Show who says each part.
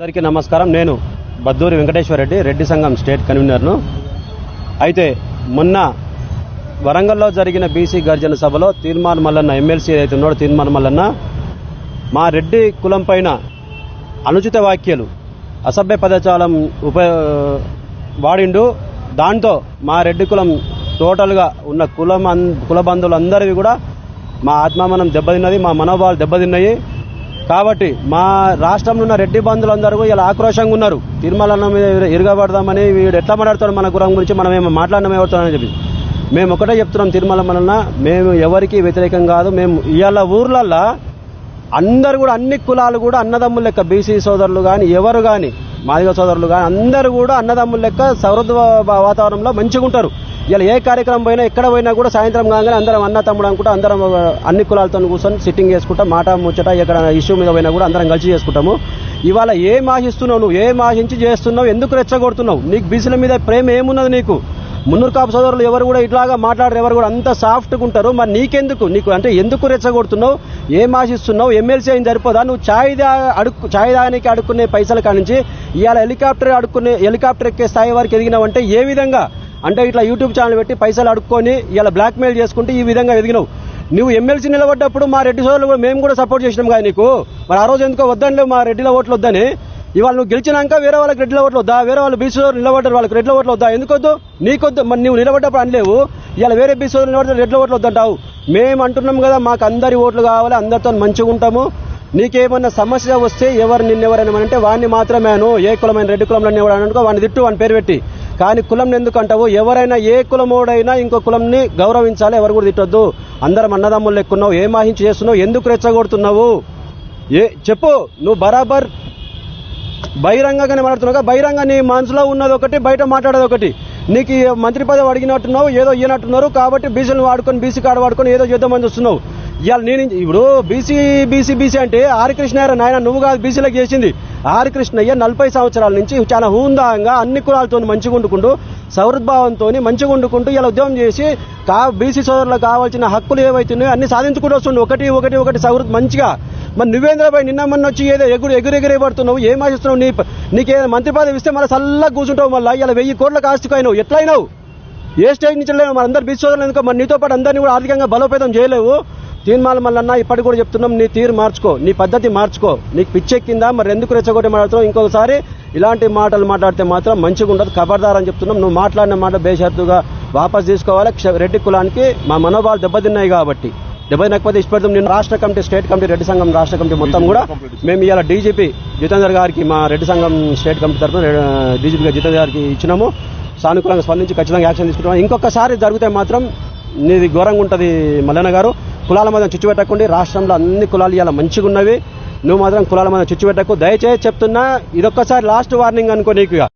Speaker 1: అందరికీ నమస్కారం. నేను బద్దూరి వెంకటేశ్వర రెడ్డి రెడ్డి సంఘం స్టేట్ కన్వీనర్ను. అయితే మొన్న వరంగల్లో జరిగిన బీసీ గర్జన సభలో తీర్మాన్ మల్లన్న ఎమ్మెల్సీ ఏదైతే ఉన్నాడో తీర్మాన్ మల్లన్న మా రెడ్డి కులం పైన అనుచిత వ్యాఖ్యలు అసభ్య పదజాలం ఉప వాడిండు. దాంతో మా రెడ్డి కులం టోటల్గా ఉన్న కులం అన్- కుల బంధువులందరివి కూడా మా ఆత్మామనం దెబ్బతిన్నది మా మనోభావాలు దెబ్బతిన్నాయి. కాబట్టి మా రాష్ట్రంలో ఉన్న రెడ్డి బంధువులందరూ ఇలా ఆక్రోషంగా ఉన్నారు. తిరుమల మీద ఇరగబడదామని వీడు ఎట్లా మాట్లాడతాడు మన గురం గురించి మనం ఏమో మాట్లాడడం ఎవరుతామని చెప్పి. మేము ఒకటే చెప్తున్నాం తిరుమల వలన మేము ఎవరికి వ్యతిరేకం కాదు. మేము ఇవాళ ఊర్లల్లో అందరు కూడా అన్ని కులాలు కూడా అన్నదమ్ముల లెక్క బీసీ సోదరులు కానీ ఎవరు కానీ మాదిగ సోదరులు కానీ అందరూ కూడా అన్నదమ్ముల లెక్క సౌహృద వాతావరణంలో మంచిగా ఉంటారు. ఇలా ఏ కార్యక్రమం పోయినా ఎక్కడ పోయినా కూడా సాయంత్రం కాగానే అందరం అన్న తమ్ముడు అనుకుంటా అందరం అన్ని కులాలతో కూర్చొని సిట్టింగ్ చేసుకుంటా మాట ముచ్చట ఎక్కడ ఇష్యూ మీద పోయినా కూడా అందరం కలిసి చేసుకుంటాము. ఇవాళ ఏం ఆశిస్తున్నావు నువ్వు? ఏం ఆశించి చేస్తున్నావు? ఎందుకు రెచ్చగొడుతున్నావు? నీకు బీసీల మీద ప్రేమ ఏమున్నది నీకు? మున్నూరు కాపు సోదరులు ఎవరు కూడా ఇట్లాగా మాట్లాడరు ఎవరు కూడా అంత సాఫ్ట్గా ఉంటారు. మరి నీకెందుకు? నీకు అంటే ఎందుకు రెచ్చగొడుతున్నావు? ఏం ఆశిస్తున్నావు? ఎమ్మెల్సీ అయిన సరిపోదా? నువ్వు ఛాయ్ దా అడుక్కు ఛాయ్ దానికి అడుక్కునే పైసల కానించి ఇవాళ హెలికాప్టర్ అడుక్కునే హెలికాప్టర్ ఎక్కే స్థాయి వరకు ఎదిగినావంటే ఏ విధంగా? అంటే ఇట్లా యూట్యూబ్ ఛానల్ పెట్టి పైసలు అడుక్కొని ఇలా బ్లాక్మెయిల్ చేసుకుంటే ఈ విధంగా ఎదిగినావు. నువ్వు ఎమ్మెల్సీ నిలబడ్డప్పుడు మా రెడ్డి సోదరులు కూడా మేము కూడా సపోర్ట్ చేసినాం కదా నీకు. మరి ఆ రోజు ఎందుకో వద్దని మా రెడ్డిలో ఓట్లు వద్దని. ఇవాళ నువ్వు గెలిచినాక వేరే వాళ్ళకి రెడ్ల ఓట్లు వద్దా? వేరే వాళ్ళు బీసీ సోదరులు నిలబడ్డారు వాళ్ళకి రెడ్ల ఓట్లు వద్దా? ఎందుకొద్దు? నీకొద్దు. మరి నువ్వు నిలబడ్డప్పుడు అనలేవు. ఇవాళ వేరే బీసీ సోదరులు రెడ్ల ఓట్లు వద్దంటావు. మేము అంటున్నాం కదా మాకు అందరి ఓట్లు కావాలి అందరితో మంచిగా ఉంటాము. నీకేమన్నా సమస్య వస్తే ఎవరు నిన్నెవరైనా అంటే వాడిని మాత్రమేను ఏ కులమైన రెడ్డి కులంలో ఎవరు అనుకో వాడిని తిట్టు వాని పేరు పెట్టి. కానీ కులం ఎందుకు అంటావు? ఎవరైనా ఏ కులమోడైనా ఇంకో కులంని గౌరవించాలి ఎవరు కూడా తిట్టొద్దు. అందరం అన్నదమ్ములు ఎక్కున్నావు ఏం ఆహించి చేస్తున్నావు ఎందుకు రెచ్చగొడుతున్నావు? ఏ చెప్పు. నువ్వు బరాబర్ బహిరంగంగానే మాట్లాడుతున్నావు బహిరంగ నీ మనసులో ఉన్నది ఒకటి బయట మాట్లాడేది ఒకటి. నీకు మంత్రి పదవి అడిగినట్టున్నావు ఏదో ఇయ్యనట్టున్నారు కాబట్టి బీసీలు వాడుకొని బీసీ కార్డు వాడుకొని ఏదో చేద్దామని చూస్తున్నావు. ఇవాళ నేను ఇప్పుడు బీసీ బీసీ బీసీ అంటే ఆర్ నాయన నువ్వు కాదు బీసీలకు చేసింది. ఆర్ నలభై సంవత్సరాల నుంచి చాలా హూందాంగా అన్ని కులాలతో మంచిగా వండుకుంటూ సౌహృద్భావంతో మంచిగా వండుకుంటూ ఇలా ఉద్యమం చేసి కా బీసీ సోదరులకు కావాల్సిన హక్కులు ఏవైతున్నాయో అన్ని సాధించుకుంటూ వస్తుండే. ఒకటి ఒకటి ఒకటి సౌహృద్ మంచిగా మరి నువ్వేంద్రబాయ్ నిన్న మొన్న వచ్చి ఏదో ఎగురు ఎగురెగిరే పడుతున్నావు ఏం ఆశిస్తున్నావు? నీ నీకే మంత్రి పదవి ఇస్తే మళ్ళీ చల్లగా కూర్చుంటావు మళ్ళీ. ఇలా వెయ్యి కోట్ల కాస్తుకైనావు ఎట్లయినావు? ఏ స్టేజ్ నుంచి లేవు మరి అందరు బీసీ ఎందుకో? మరి నీతో పాటు అందరినీ కూడా ఆర్థికంగా బలోపేతం చేయలేవు. తీర్మాల మళ్ళీ ఇప్పటికి కూడా చెప్తున్నాం నీ తీరు మార్చుకో నీ పద్ధతి మార్చుకో. నీకు పిచ్చెక్కిందా? మరి ఎందుకు రెచ్చగొట్టి మాట్లాడుతున్నావు? ఇంకొకసారి ఇలాంటి మాటలు మాట్లాడితే మాత్రం మంచిగా ఉండదు. ఖబర్దార్ అని చెప్తున్నాం. నువ్వు మాట్లాడిన మాట బేషరతుగా వాపస్ తీసుకోవాలి. క్ష- రెడ్డి కులానికి మా మనోభావాలు దెబ్బతిన్నాయి కాబట్టి. దెబ్బతినకపోతే ఇష్టపడతాం. నేను రాష్ట్ర కమిటీ స్టేట్ కమిటీ రెడ్డి సంఘం రాష్ట్ర కమిటీ మొత్తం కూడా మేము ఇవాళ డీజీపీ జితేందర్ గారికి మా రెడ్డి సంఘం స్టేట్ కమిటీ తరఫున డీజీపీ జితేందర్ గారికి ఇచ్చినాము. సానుకూలంగా స్పందించి ఖచ్చితంగా యాక్షన్ తీసుకుంటాం ఇంకొకసారి జరిగితే మాత్రం నీది ఘోరంగా ఉంటుంది మల్లన్న గారు. కులాల మధ్య చిచ్చు పెట్టకండి. రాష్ట్రంలో అన్ని కులాలు ఇలా మంచిగా ఉన్నవి. నువ్వు మాత్రం కులాల మధ్య చిచ్చు పెట్టకు. దయచేసి చెప్తున్నా ఇదొక్కసారి లాస్ట్ వార్నింగ్ అనుకో నీకు ఇక.